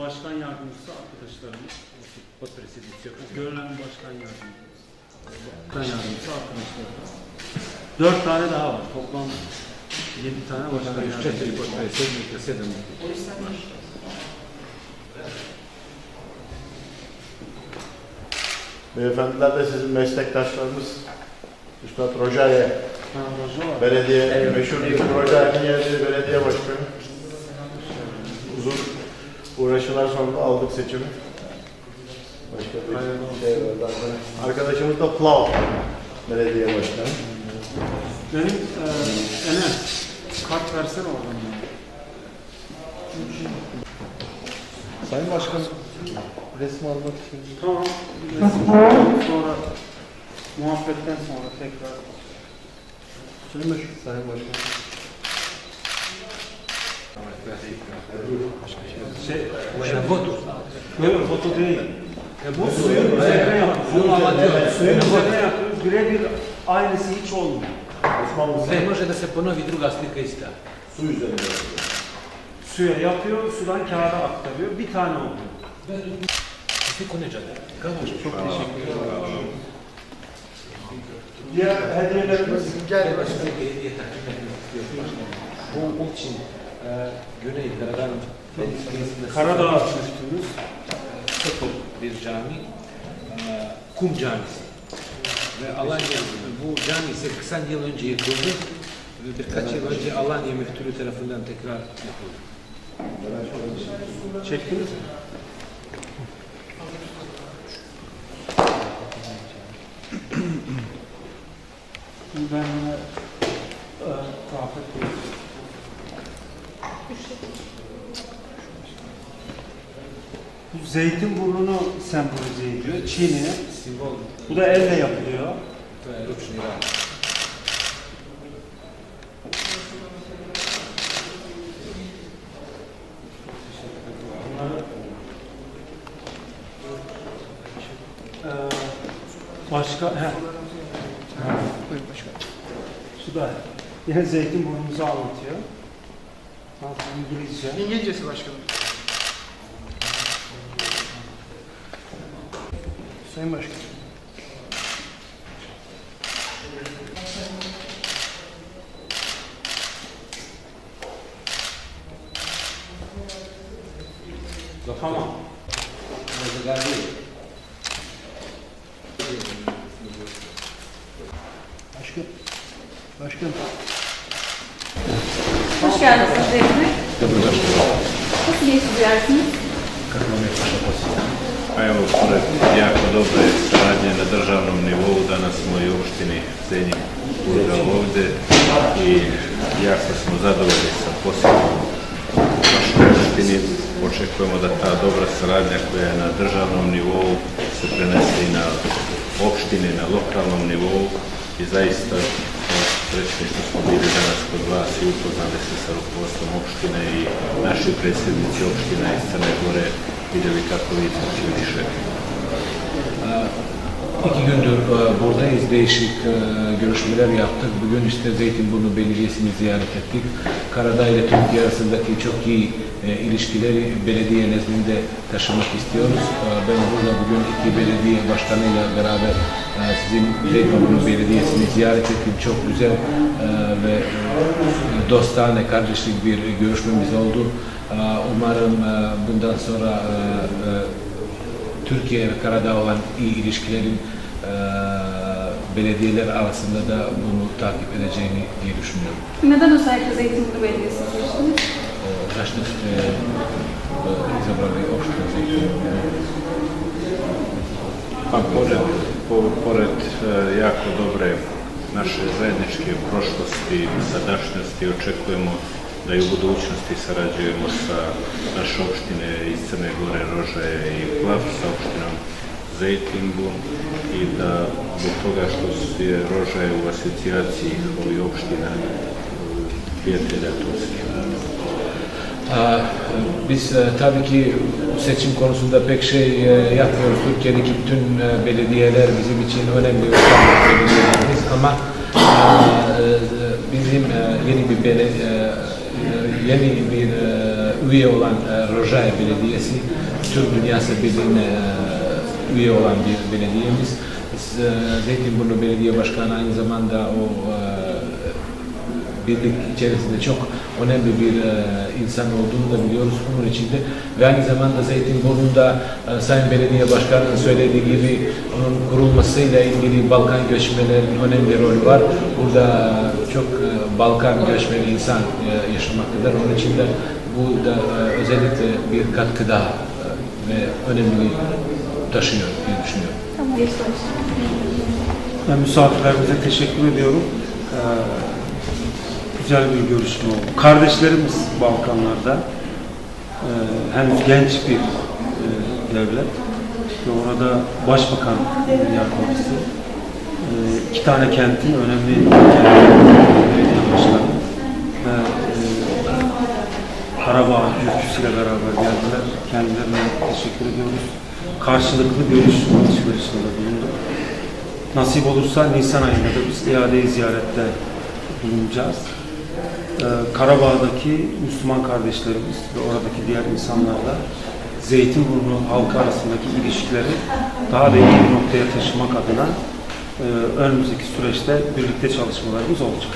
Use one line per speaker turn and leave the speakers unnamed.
Başkan yardımcısı arkadaşlarımız.
Potpredsjednici
Görülen başkan yardımcısı. Başkan yardımcısı arkadaşlarımız. Dört tane daha var. Toplam yedi tane başkan yardımcısı.
Beyefendiler de sizin meslektaşlarınız. Üstad
var.
belediye,
Evet.
meşhur bir Rojaye'nin yerli belediye başkanı. Uğraşılar sonunda aldık seçimi. Başka bir
olsun.
şey var zaten. Arkadaşımız da Plav belediye başkanı.
Benim e, Enes, kart versene oradan.
Sayın Başkan, resim almak için.
Tamam. resim sonra muhabbetten sonra tekrar.
Sayın Başkan. Sayın Başkan.
Şey,
vodu.
Yok foto değil. Bu suyun üzerine yapıyoruz. Suyun üzerine yapıyoruz. Birebir aynısı hiç olmuyor.
Osmanlı
Ne, može da se ponovi druga slika ista.
su üzerinde.
Suya yapıyor, sudan kağıda aktarıyor. Bir tane oluyor.
Svi koneđade. Kao što
Çok teşekkür ederim. Diğer hediyelerimiz
takvime istiyor. Bu için e, Güney Karadağ Belediyesi'nde
Karadağ açmıştınız.
sıfır bir cami, e, kum camisi. Ve Alanya, bu cami 80 yıl önce yıkıldı. Ve birkaç yıl önce Alanya müftülüğü tarafından tekrar yapıldı.
Çektiniz mi? Şimdi ben yine e, Rafet Bey. Bu Zeytinburnu'nu sembolize ediyor. Çin'i.
Simbol
Bu da elle yapılıyor. Ee, başka, he.
Buyurun başkanım.
Şu da yine Zeytinburnu'muzu anlatıyor. Nasıl İngilizce.
İngilizcesi başkanım. Sayın Başkanım.
Tamam.
Başkan. Başkanım.
Hoş geldiniz. Nasıl geçti ziyaretiniz?
Pa evo, pored jako dobre saradnje na državnom nivou, danas smo i u opštini Senjim Urga ovde i jako smo zadovoljni sa posjetom našoj opštini. Očekujemo da ta dobra saradnja koja je na državnom nivou se prenese i na opštine, na lokalnom nivou i zaista srećni što smo bili danas kod vas i upoznali se sa rukovodstvom opštine i naši predsjednici opština iz Crne Gore vidjeli kako vi više.
İki gündür e, buradayız. Değişik e, görüşmeler yaptık. Bugün işte Zeytinburnu Belediyesi'ni ziyaret ettik. Karadağ ile Türkiye arasındaki çok iyi e, ilişkileri belediye nezdinde taşımak istiyoruz. Ben burada bugün iki belediye başkanıyla beraber sizin Zeytinburnu Belediyesi'ni ziyaret ettim. Çok güzel ve dostane, kardeşlik bir görüşmemiz oldu. Umarım bundan sonra Türkiye ve Karadağ olan iyi ilişkilerin eee, belediyeler arasında da bunu takip edeceğini diye düşünüyorum.
Neden özellikle Zeytinburnu Belediyesi seçtiniz?
Izabrali opštinu Zejtin?
Pa pored, po, pored e, jako dobre naše zajedničke prošlosti i sadašnjosti očekujemo da i u budućnosti sarađujemo sa naše opštine iz Crne Gore, Rožaje i Plav sa opštinom Zejtinbun i da zbog toga što je Rožaje u asocijaciji ovih opština prijatelja Turske.
Aa, Biz e, tabii ki seçim konusunda pek şey e, yapmıyoruz. Türkiye'deki bütün e, belediyeler bizim için önemli belediyelerimiz ama e, e, bizim e, yeni bir bele, e, e, yeni bir e, üye olan e, Rojava Belediyesi, Türk Dünyası Birliği'ne e, üye olan bir belediyemiz. E, Zeytinburnu Belediye Başkanı aynı zamanda o birlik içerisinde çok önemli bir e, insan olduğunu da biliyoruz bunun içinde. Ve aynı zamanda Zeytinburnu'nda e, Sayın Belediye Başkanı'nın söylediği gibi onun kurulmasıyla ilgili Balkan göçmenlerin önemli rolü var. Burada çok e, Balkan göçmeni insan e, yaşamaktadır. Onun için de bu da e, özellikle bir katkı daha e, ve önemli taşıyor diye düşünüyorum.
Tamam.
Ben misafirlerimize teşekkür ediyorum. Ee, güzel bir görüşme oldu. Kardeşlerimiz Balkanlarda. Ee, henüz genç bir e, devlet. Ve orada başbakan yardımcısı. Ee, iki tane kentin önemli belediye başkanı. Ve e, Karabağ ülküsüyle beraber geldiler. Kendilerine teşekkür ediyoruz. Karşılıklı görüş alışverişinde bulunduk. Nasip olursa Nisan ayında da biz iadeyi ziyarette bulunacağız. Ee, Karabağ'daki Müslüman kardeşlerimiz ve oradaki diğer insanlarla Zeytinburnu halkı arasındaki ilişkileri daha da iyi bir noktaya taşımak adına e, önümüzdeki süreçte birlikte çalışmalarımız olacak.